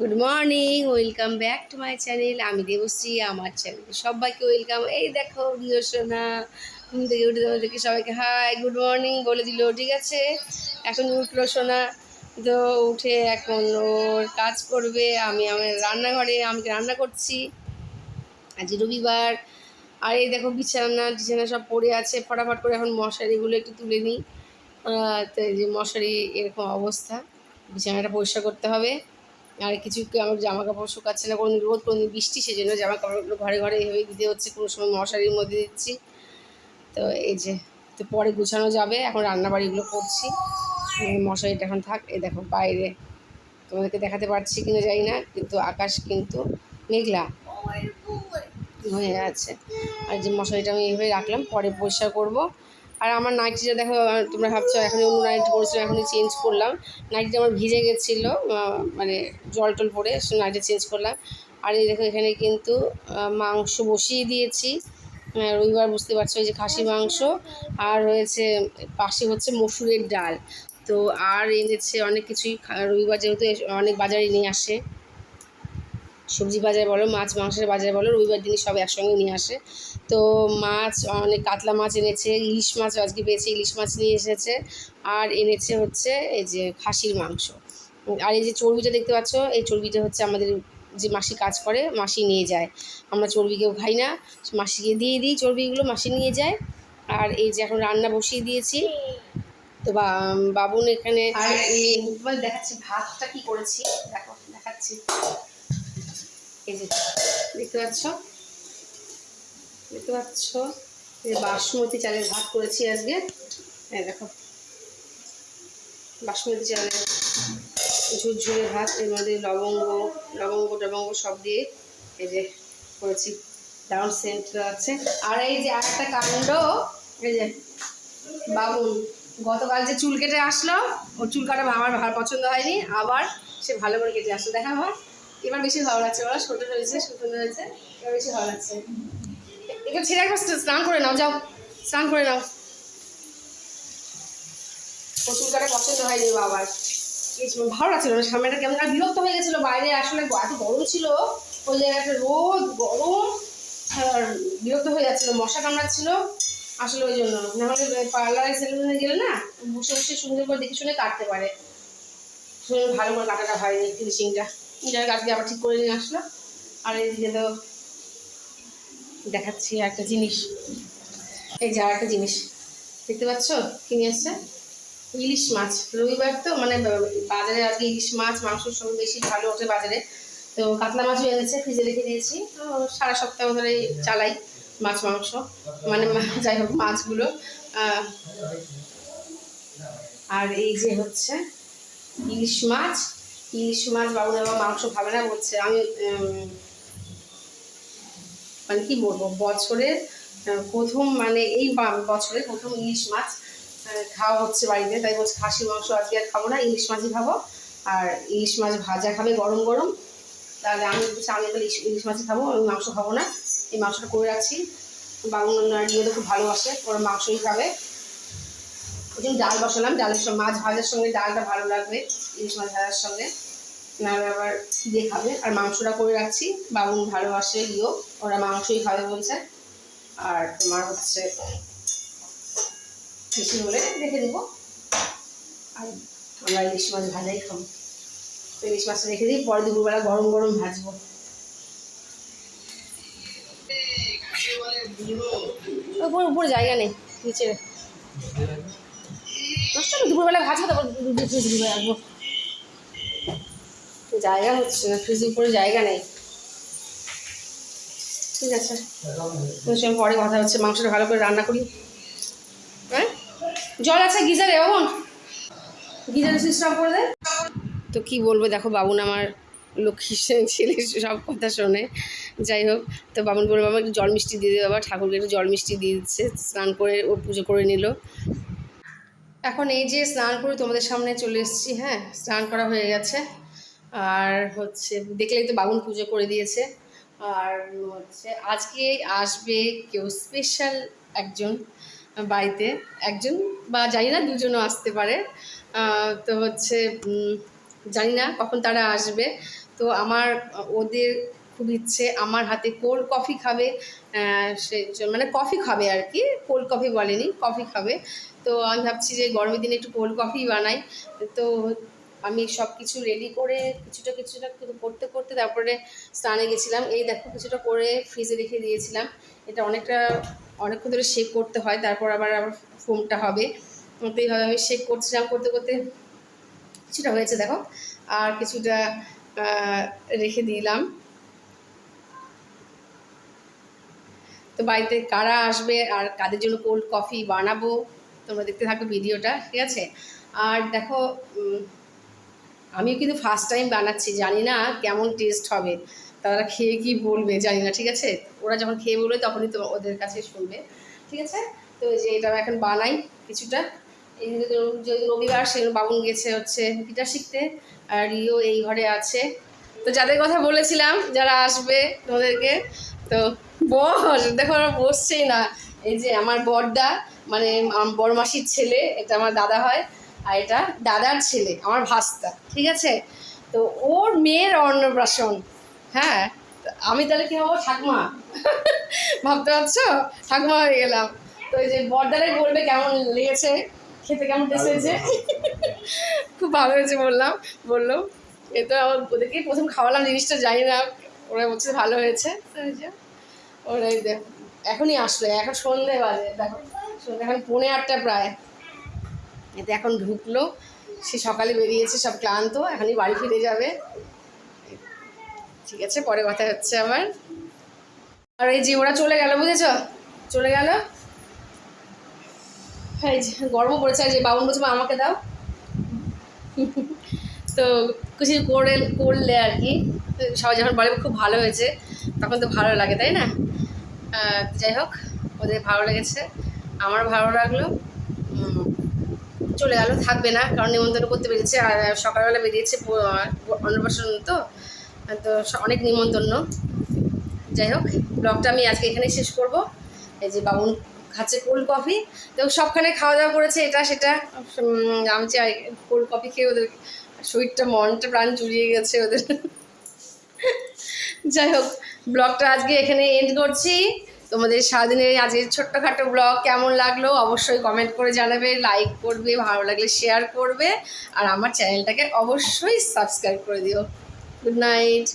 Good morning welcome back to my channel আমি দেবশ্রী, আমার চ্যানেলে সবাইকে ওয়েলকাম এই দেখো সোনা, ঘুম থেকে উঠে তোমাদেরকে সবাইকে হাই গুড মর্নিং বলে দিল, ঠিক আছে? এখন উঠল সোনা, তো উঠে এখন ওর কাজ করবে, আমি আমার রান্নাঘরে, আমি রান্না করছি। আজ রবিবার, আর এই দেখো বিছানা টিছানা সব পড়ে আছে, ফটাফট করে এখন মশারিগুলো একটু তুলে নিই। তো এই যে মশারি এরকম অবস্থা, বিছানাটা পরিষ্কার করতে হবে। আর কিছু আমার জামা কাপড় শুকাচ্ছে না, কোনো রোদ, কোনো বৃষ্টি, সেজন্য জামা কাপড়গুলো ঘরে ঘরে এভাবে দিতে হচ্ছে, কোনো সময় মশারির মধ্যে দিচ্ছি। তো এই যে, তো পরে গুছানো যাবে, এখন রান্নাবাড়িগুলো করছি। মশারিটা এখন থাক এ দেখো বাইরে। তোমাদেরকে দেখাতে পারছি কিনা জানি না, কিন্তু আকাশ কিন্তু মেঘলা হয়ে আছে। আর যে মশারিটা আমি এইভাবে রাখলাম, পরে পরিষ্কার করব। আর আমার নাইটিটা দেখো তোমরা ভাবছ এখন অন্য নাইটি পরেছিলাম এখনই চেঞ্জ করলাম। নাইটিটা আমার ভিজে গেছিল মানে জল টল পরে নাইটি চেঞ্জ করলাম। আর এই দেখো, এখানে কিন্তু মাংস বসিয়ে দিয়েছি। রবিবার বুঝতে পারছ যে খাসি মাংস, আর রয়েছে, পাশে হচ্ছে মসুরের ডাল। তো আর এনেছে অনেক কিছুই রবিবার যেহেতু অনেক বাজারে নিয়ে আসে। সবজি বাজার বলো, মাছ, মাংসের বাজার বলো, রবিবার দিনই সব একসঙ্গে নিয়ে আসে। তো মাছ, অনেক কাতলা মাছ এনেছে, ইলিশ মাছ আজকে পেয়েছে, ইলিশ মাছ নিয়ে এসেছে, আর এনেছে হচ্ছে এই যে খাসির মাংস। আর এই যে চর্বিটা দেখতে পাচ্ছ, এই চর্বিটা হচ্ছে আমাদের যে মাসি কাজ করে, মাসি নিয়ে যায়। আমরা চর্বি কেউ খাই না, মাসিকে দিয়ে দিই চর্বিগুলো, মাসি নিয়ে যায়। আর এই যে এখন রান্না বসিয়ে দিয়েছি। তো বাবুন এখানে দেখাচ্ছি, ভাতটা কি করেছি? দেখো, দেখাচ্ছি। এই যে দেখতে পাচ্ছ? দেখতে পাচ্ছ? যে বাসমতি চালের ভাত করেছি আজকে। হ্যাঁ দেখো। বাসমতি চালের ঝুরঝুরে ভাত, এর মধ্যে লবঙ্গ লবঙ্গ, টবঙ্গ সব দিয়ে এই যে করেছি। ডাউন সেন্ট আছে। আর এই যে একটা কাণ্ড, এই যে বাবুন, গতকাল যে চুল কেটে আসলো, ওর চুল কাটা আমার ভালো পছন্দ হয়নি, আবার সে ভালো করে কেটে আসলো। দেখা আমার এবার বেশি ভালো লাগছে, ওরা ছোটো রয়েছে সুন্দর রয়েছে এবার বেশি ভালো লাগছে। এবার ছেড়ে একবার স্নান করে নাও, যাও, স্নান করে নাও। চুল কাটা পছন্দ হয়নি বাবার। ভালো লাগছিল না সামনেটা কেমন আর বিরক্ত হয়ে গেছিল বাইরে, আসলে এত গরম ছিল, ওই জায়গাটা রোদ, গরম বিরক্ত হয়ে যাচ্ছিল, মশা কামড়াচ্ছিল। আসলে ওই জন্য নাহলে পার্লারে সেলুনে গেলে না, বসে বসে সুন্দর করে দেখে শুনে কাটতে পারে। ভালো করে কাটাটা হয়নি ফিনিশিংটা যাই আজকে আবার ঠিক করে নিয়ে আসলো আর এই এইদিকে তো দেখাচ্ছি একটা জিনিস। এই যে একটা জিনিস। দেখতে পাচ্ছ? কিনে আসছে? ইলিশ মাছ। রবিবার তো মানে বাজারে আজকে ইলিশ মাছ, মাংস সব বেশি ভালো ওঠে বাজারে। তো কাতলা মাছও এনেছে, ফ্রিজে রেখে দিয়েছি। তো সারা সপ্তাহ ধরে চালাই মাছ, মাংস। মানে যাই হোক, মাছগুলো। আর এই যে হচ্ছে ইলিশ মাছ। ইলিশ মাছ, বাবু আমার মাংস ভালো না বলছে। আমি মানে কি বলব, বছরের প্রথম মানে এই বছরে প্রথম ইলিশ মাছ খাওয়া হচ্ছে বাড়িতে। তাই বলছে খাসি মাংস আজকে আর খাব না, ইলিশ মাছই খাব। আর ইলিশ মাছ ভাজা খাবে গরম গরম। তাহলে আমি বলছি, আমি তাহলে ইলিশ- মাছই খাব, আমি মাংস খাব না। এই মাংসটা করে রাখছি। বাবুন নিয়ে তো খুব ভালোবাসে, ওরা মাংসই খাবে। ওই ডাল বসালাম, ডালের সঙ্গে মাছ ভাজার সঙ্গে ডালটা ভালো লাগবে, ইলিশ মাছ ভাজার সঙ্গে। নাহলে আবার দিয়ে খাবে। আর মাংসটা করে রাখছি, বাবুন ভালোবাসে ইও ওরা মাংসই খাবে বলছে। আর তোমার হচ্ছে বেশি হলে রেখে দেবো। আর আমরা ইলিশ মাছ ভাজাই খাব। তো ইলিশ মাছটা রেখে দিই, পরে দুপুরবেলা গরম গরম ভাজবো। উপরে উপরে জায়গা নেই, নিচে। দুপুরবেলা ভাজবো জায়গা হচ্ছে না ফ্রিজের উপরে জায়গা নেই। ঠিক আছে। পরে কথা হচ্ছে, মাংসটা ভালো করে রান্না করি। হ্যাঁ? জল আছে গিজারে বাবুন। গিজারে সিস্টেম করে দে। তো কি বলব, দেখো, বাবুন আমার লক্ষ্মী ছেলে সব কথা শোনে। যাই হোক, তো বাবুন বলব বাবা জল মিষ্টি দিয়ে দেবে বাবা। ঠাকুরকে একটু জল মিষ্টি দিয়ে দিচ্ছে। স্নান করে ও পুজো করে নিল। এখন এই যে স্নান করে তোমাদের সামনে চলে এসেছি হ্যাঁ স্নান করা হয়ে গেছে। আর হচ্ছে, দেখলেই তো বাবুন পুজো করে দিয়েছে। আর হচ্ছে, আজকে আসবে কেউ স্পেশাল একজন বাড়িতে, একজন বা জানি না, দুজনও আসতে পারে। তো হচ্ছে জানি না কখন তারা আসবে। তো আমার ওদের খুব ইচ্ছে, আমার হাতে কোল্ড কফি খাবে সে মানে কফি খাবে আর কি কোল্ড কফি বলেনি কফি খাবে। তো আমি ভাবছি যে গরমের দিনে একটু কোল্ড কফি বানাই। তো আমি সব কিছু রেডি করে কিছুটা কিছুটা কিছু করতে করতে তারপরে স্নানে গেছিলাম। এই দেখো কিছুটা করে ফ্রিজে রেখে দিয়েছিলাম। এটা অনেকটা, অনেকক্ষণ ধরে শেক করতে হয়, তারপর আবার আবার ফোমটা হবে। তো এইভাবে আমি শেক করছিলাম, করতে করতে কিছুটা হয়েছে দেখো। আর কিছুটা রেখে দিলাম। তো বাড়িতে কারা আসবে আর কাদের জন্য কোল্ড কফি বানাবো, তোমরা দেখতে থাকো ভিডিওটা, ঠিক আছে? আর দেখো আমিও কিন্তু ফার্স্ট টাইম বানাচ্ছি, জানি না কেমন টেস্ট হবে, তারা খেয়ে কি বলবে জানি না, ঠিক আছে? ওরা যখন খেয়ে বলবে তখনই তো ওদের কাছে শুনবে, ঠিক আছে? তো যে এটা এখন বানাই কিছুটা, এই রবিবার সেগুলো বাবুন গেছে হচ্ছে গিটার শিখতে, আর রিও এই ঘরে আছে। তো যাদের কথা বলেছিলাম যারা আসবে তোমাদেরকে তো বস দেখো ওরা বসছেই না। এই যে আমার বড়দা মানে আমার বড় মাসির ছেলে এটা আমার দাদা হয় আর এটা দাদার ছেলে আমার ভাস্তা ঠিক আছে? তো ওর মেয়ের অন্নপ্রাশন হ্যাঁ? আমি তাহলে কি হব? ঠাকুমা। ভাবতে পারছ? ঠাকুমা হয়ে গেলাম। তো এই যে বড়দারে বলবে কেমন লেগেছে খেতে কেমন টেস্ট হয়েছে। খুব ভালো হয়েছে বললাম বলল। এ তো ওদেরকে প্রথম খাওয়ালাম, জিনিসটা জানি না, ওরা বলছে ভালো হয়েছে। ওরাই দেখ, এখনই আসলো, এখন সন্ধে বাজে, দেখো, সন্ধে, এখন পৌনে আটটা প্রায়। এতে এখন ঢুকলো, সে সকালে বেরিয়েছে, সব ক্লান্ত, এখনই বাড়ি ফিরে যাবে। ঠিক আছে, পরে কথা হচ্ছে আমার আর এই যে, ওরা চলে গেল, বুঝেছ? চলে গেল। এই যে গরম পড়েছে আর যে বাবুন বলছে আমাকে দাও। তো কিছু করে, করলে আর কি। সবাই যখন বলে খুব ভালো হয়েছে, তখন তো ভালো লাগে, তাই না? যাই হোক, ওদের ভালো লেগেছে, আমার ভালো লাগল। চলে গেল, থাকবে না, কারণ নিমন্ত্রণ করতে বেরিয়েছে, আর সকালবেলা বেরিয়েছে অন্নপ্রাশন তো তো অনেক নিমন্ত্রণ। যাই হোক, ব্লগটা আমি আজকে এখানেই শেষ করব। এই যে বাবুন খাচ্ছে কোল্ড কফি তো সবখানে খাওয়া দাওয়া করেছে, এটা, সেটা আমি চাই কোল্ড কফি খেয়ে ওদের শরীরটা মনটা প্রাণ জুড়িয়ে গেছে ওদের। যাই হোক, ব্লগটা আজকে এখানে এন্ড করছি। তোমাদের সারাদিনের আজকের ছোট্টখাটো ব্লগ কেমন লাগল অবশ্যই কমেন্ট করে জানাবে লাইক করবে, ভালো লাগলে শেয়ার করবে। আর আমার চ্যানেলটাকে অবশ্যই সাবস্ক্রাইব করে দিও। Good night